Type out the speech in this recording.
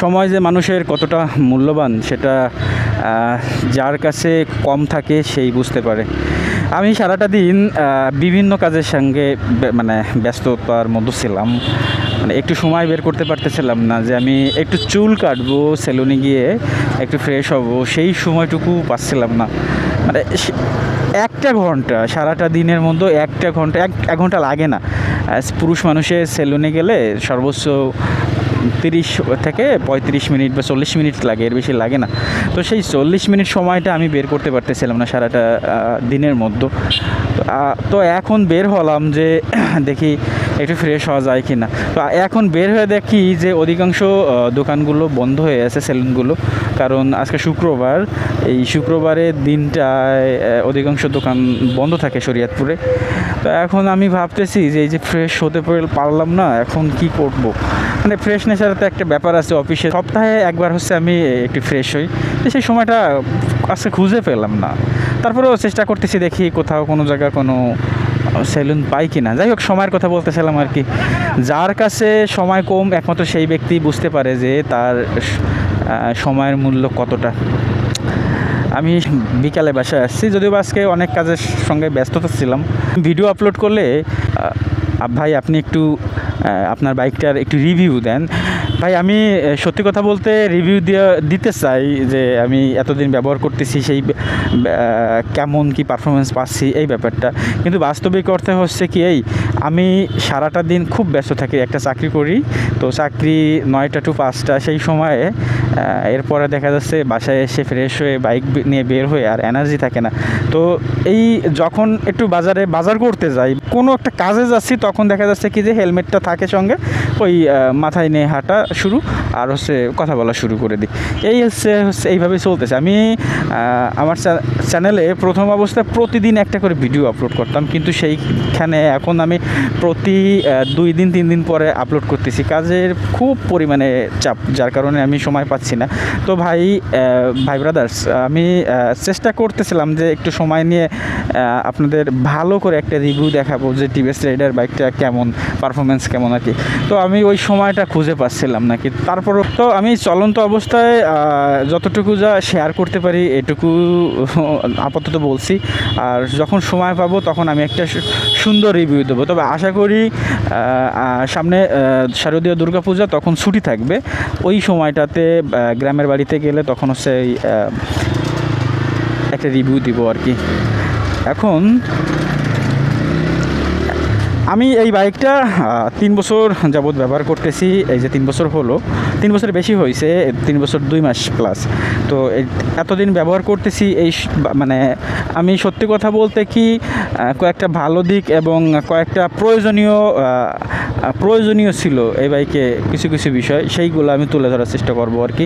সময় যে মানুষের কতটা মূল্যবান সেটা যার কাছে কম থাকে সেই বুঝতে পারে। আমি সারাটা দিন বিভিন্ন কাজের সঙ্গে মানে ব্যস্ততার মধ্যে ছিলাম। মানে একটু সময় বের করতে পারতেছিলাম না যে আমি একটু চুল কাটবো, সেলুনে গিয়ে একটু ফ্রেশ হব, সেই সময়টুকু পাচ্ছিলাম না। মানে একটা ঘণ্টা, সারাটা দিনের মধ্যে একটা ঘণ্টা এক ঘণ্টা লাগে না। পুরুষ মানুষের সেলুনে গেলে সর্বোচ্চ তিরিশ থেকে পঁয়ত্রিশ মিনিট বা চল্লিশ মিনিট লাগে, এর বেশি লাগে না। তো সেই চল্লিশ মিনিট সময়টা আমি বের করতে পারতেছিলাম না সারাটা দিনের মধ্যে। তো, এখন বের হলাম যে দেখি একটু ফ্রেশ হওয়া যায় কি না তো এখন বের হয়ে দেখি যে অধিকাংশ দোকানগুলো বন্ধ হয়ে আছে সেলুনগুলো। কারণ আজকে শুক্রবার এই শুক্রবারের দিনটায় অধিকাংশ দোকান বন্ধ থাকে শরীয়তপুরে। তো এখন আমি ভাবতেছি যে এই যে ফ্রেশ হতে পারলাম না এখন কি করব? মানে ফ্রেশনেসের তো একটা ব্যাপার আছে অফিসে সপ্তাহে একবার হচ্ছে আমি একটু ফ্রেশ হই। তো সেই সময়টা আজকে খুঁজে পেলাম না। তারপরেও চেষ্টা করতেছি দেখি কোথাও কোনো জায়গায় কোনো সেলুন পাই কি না যাই হোক, সময়ের কথা বলতেছিলাম আর কি। যার কাছে সময় কম, একমাত্র সেই ব্যক্তি বুঝতে পারে যে তার সময়ের মূল্য কতটা। আমি বিকালে বাসায় আসছি, যদিও আজকে অনেক কাজের সঙ্গে ব্যস্ততা ছিলাম। ভিডিও আপলোড করলে ভাই আপনি একটু আপনার বাইকটার একটু রিভিউ দেন। ভাই, আমি সত্যি কথা বলতে রিভিউ দিয়ে, দিতে চাই যে আমি এতদিন ব্যবহার করতেছি, সেই কেমন কি পারফরমেন্স পাচ্ছি এই ব্যাপারটা। কিন্তু বাস্তবিক অর্থে হচ্ছে কি, এই, আমি সারাটা দিন খুব ব্যস্ত থাকি, একটা চাকরি করি, তো চাকরি নয়টা টু পাঁচটা সেই সময়ে এরপরে দেখা যাচ্ছে বাসায় এসে ফ্রেশ হয়ে বাইক নিয়ে বের হয়ে আর এনার্জি থাকে না। তো এই যখন একটু বাজারে, বাজার করতে যাই, কোনো একটা কাজে যাচ্ছি, তখন দেখা যাচ্ছে কি যে হেলমেটটা থাকে সঙ্গে, ওই মাথায় নিয়ে হাঁটা শুরু আর হচ্ছে কথা বলা শুরু করে দিই। এই হচ্ছে হচ্ছে এইভাবেই চলতেছে। আমি আমার চ্যা- চ্যানেলে প্রথম অবস্থায় প্রতিদিন একটা করে ভিডিও আপলোড করতাম। কিন্তু সেইখানে এখন আমি প্রতি দুই দিন, তিন দিন পরে আপলোড করতেছি। কাজের খুব পরিমাণে চাপ, যার কারণে আমি সময় পাচ্ছি না। তো ভাই ভাই ব্রাদার্স আমি চেষ্টা করতেছিলাম যে একটু সময় নিয়ে আপনাদের ভালো করে একটা রিভিউ দেখাবো যে টিভিএস রাইডার বাইকটা কেমন পারফরমেন্স কেমন আর কি। তো আমি ওই সময়টা খুঁজে পাচ্ছিলাম নাকি তারপরও তো আমি চলন্ত অবস্থায় যতটুকু যা শেয়ার করতে পারি এটুকু আপাতত বলছি। আর যখন সময় পাবো তখন আমি একটা সুন্দর রিভিউ দেবো। তবে আশা করি সামনে শারদীয় দুর্গাপূজা তখন ছুটি থাকবে। ওই সময়টাতে গ্রামের বাড়িতে গেলে তখন হচ্ছে একটা রিভিউ দিব আর কি। এখন আমি এই বাইকটা তিন বছর যাবৎ ব্যবহার করতেছি, এই যে তিন বছর হলো। তিন বছর বেশি হয়েছে তিন বছর দুই মাস প্লাস তো এতদিন ব্যবহার করতেছি, এই মানে আমি সত্যি কথা বলতে কি কয়েকটা ভালো দিক এবং কয়েকটা প্রয়োজনীয় প্রয়োজনীয় ছিল এই বাইকে কিছু কিছু বিষয়, সেইগুলো আমি তুলে ধরার চেষ্টা করব আর কি।